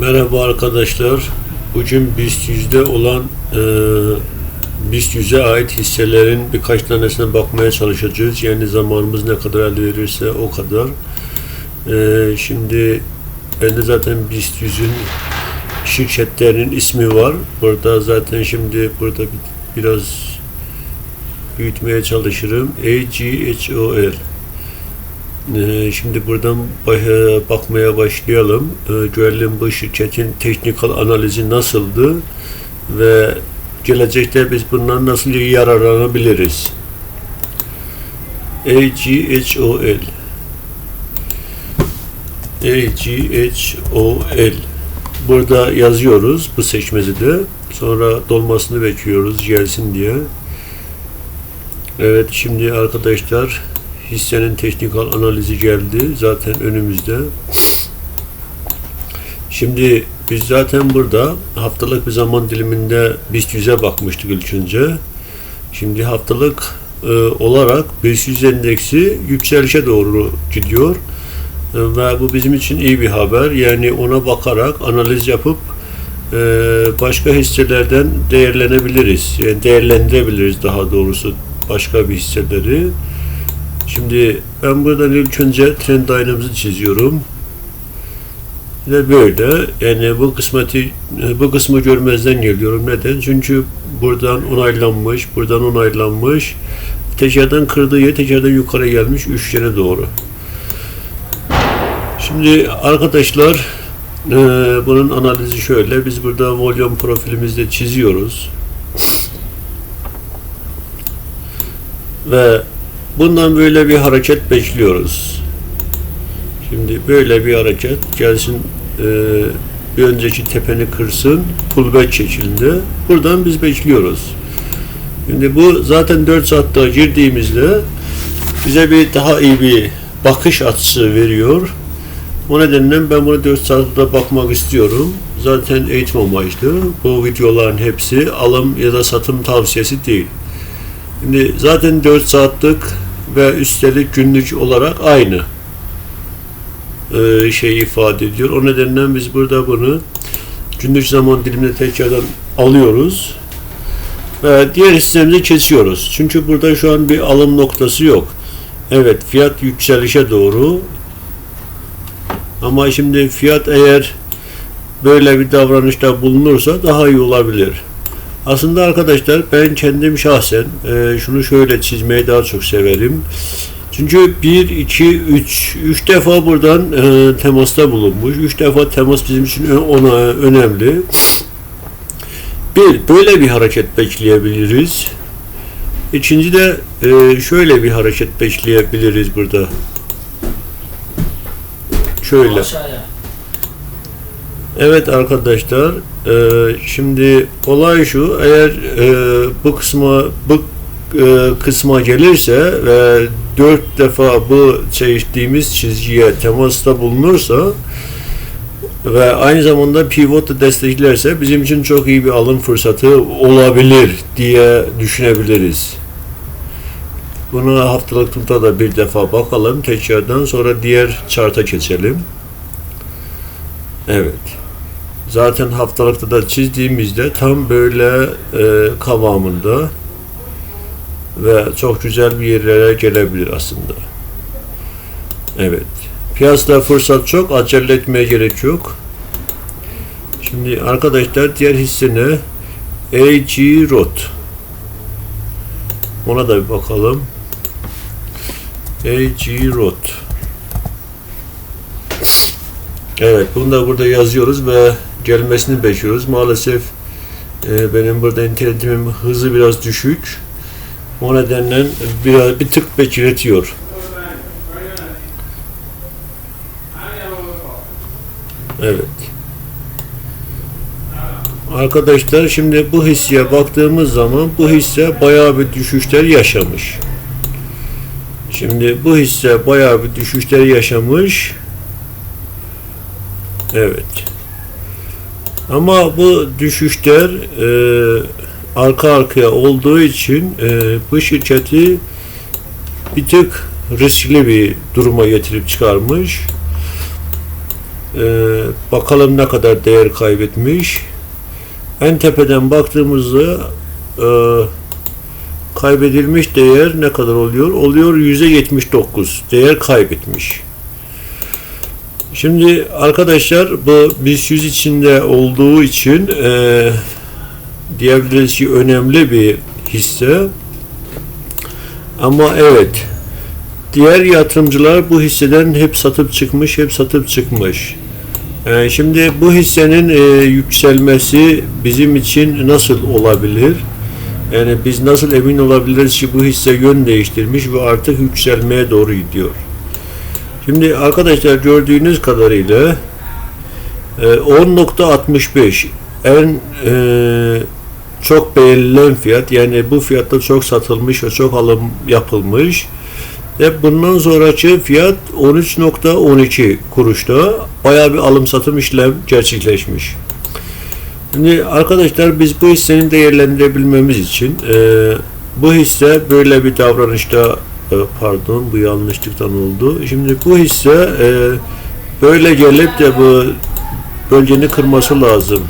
Merhaba arkadaşlar. Bugün BIST yüzde olan e, BIST yüze ait hisselerin birkaç tanesine bakmaya çalışacağız. Yani zamanımız ne kadar el verirse o kadar. E, şimdi bende zaten BIST yüzün şirketlerinin ismi var. Burada zaten şimdi burada bir- biraz büyütmeye çalışırım. AGHOL. Ee, Şimdi buradan e, bakmaya başlayalım. Ee, Görelim bu şirketin teknikal analizi nasıldı ve gelecekte biz bundan nasıl yararlanabiliriz. AGHOL AGHOL Burada yazıyoruz bu seçmezi de. Sonra dolmasını bekliyoruz gelsin diye. Evet şimdi arkadaşlar hissenin teknikal analizi geldi. Zaten önümüzde. Şimdi biz zaten burada haftalık bir zaman diliminde BIST 100'e bakmıştık ilk önce. Şimdi haftalık e, olarak BIST 100 endeksi yükselişe doğru gidiyor. E, ve bu bizim için iyi bir haber. Yani ona bakarak analiz yapıp e, başka hisselerden değerlenebiliriz. Yani değerlendirebiliriz daha doğrusu başka bir hisseleri. Şimdi ben buradan ilk önce trend line'ımızı çiziyorum. Ve böyle yani bu kısmeti bu kısmı görmezden geliyorum. Neden? Çünkü buradan onaylanmış, buradan onaylanmış. Tekrardan kırdığı yer tekrardan yukarı gelmiş üçgene doğru. Şimdi arkadaşlar e, bunun analizi şöyle. Biz burada volüm profilimizde çiziyoruz. Ve bundan böyle bir hareket bekliyoruz. Şimdi böyle bir hareket gelsin e, bir önceki tepeni kırsın pullback şeklinde. Buradan biz bekliyoruz. Şimdi bu zaten 4 saatte girdiğimizde bize bir daha iyi bir bakış açısı veriyor. O nedenle ben buna 4 saatte bakmak istiyorum. Zaten eğitim amaçlı. Bu videoların hepsi alım ya da satım tavsiyesi değil. Şimdi zaten 4 saatlik ve üstelik günlük olarak aynı e, şey ifade ediyor. O nedenle biz burada bunu günlük zaman dilimine tekrardan alıyoruz ve diğer hissemizi kesiyoruz. Çünkü burada şu an bir alım noktası yok. Evet fiyat yükselişe doğru ama şimdi fiyat eğer böyle bir davranışta bulunursa daha iyi olabilir. Aslında arkadaşlar ben kendim şahsen e, şunu şöyle çizmeyi daha çok severim. Çünkü 1, 2, 3, 3 defa buradan e, temasta bulunmuş. 3 defa temas bizim için ona önemli. Bir, böyle bir hareket bekleyebiliriz. İkinci de e, şöyle bir hareket bekleyebiliriz burada. Şöyle. Aşağıya. Evet arkadaşlar, e, şimdi olay şu, eğer e, bu kısma bu e, kısma gelirse ve dört defa bu çeşittiğimiz çizgiye temasta bulunursa ve aynı zamanda pivotu desteklerse bizim için çok iyi bir alım fırsatı olabilir diye düşünebiliriz. Buna haftalıkta da bir defa bakalım tekrardan sonra diğer charta geçelim. Evet. Zaten haftalıkta da çizdiğimizde tam böyle e, kıvamında ve çok güzel bir yerlere gelebilir aslında. Evet. Piyasada fırsat çok. Acele etmeye gerek yok. Şimdi arkadaşlar diğer hisse ne? AG Rot. Ona da bir bakalım. AG Rot. Evet, bunu da burada yazıyoruz ve gelmesini bekliyoruz. Maalesef e, benim burada internetimin hızı biraz düşük. O nedenle biraz bir tık bekletiyor. Evet. Arkadaşlar şimdi bu hisseye baktığımız zaman bu hisse bayağı bir düşüşler yaşamış. Şimdi bu hisse bayağı bir düşüşler yaşamış. Evet. Ama bu düşüşler e, arka arkaya olduğu için e, bu şirketi bir tık riskli bir duruma getirip çıkarmış. Ee, bakalım ne kadar değer kaybetmiş. En tepeden baktığımızda e, kaybedilmiş değer ne kadar oluyor? Oluyor yüzde 79 değer kaybetmiş. Şimdi arkadaşlar bu BIST 100 içinde olduğu için e, diyebiliriz ki önemli bir hisse. Ama evet diğer yatırımcılar bu hisseden hep satıp çıkmış, hep satıp çıkmış. Ee, şimdi bu hissenin e, yükselmesi bizim için nasıl olabilir? Yani biz nasıl emin olabiliriz ki bu hisse yön değiştirmiş ve artık yükselmeye doğru gidiyor? Şimdi arkadaşlar gördüğünüz kadarıyla e, 10.65 en e, çok beğenilen fiyat yani bu fiyatta çok satılmış ve çok alım yapılmış. Ve bundan sonraki fiyat 13.12 kuruşta bayağı bir alım satım işlem gerçekleşmiş. Şimdi arkadaşlar biz bu hissenin değerlendirebilmemiz için e, bu hisse böyle bir davranışta e, pardon bu yanlışlıktan oldu. Şimdi bu hisse e, böyle gelip de bu bölgeni kırması lazım.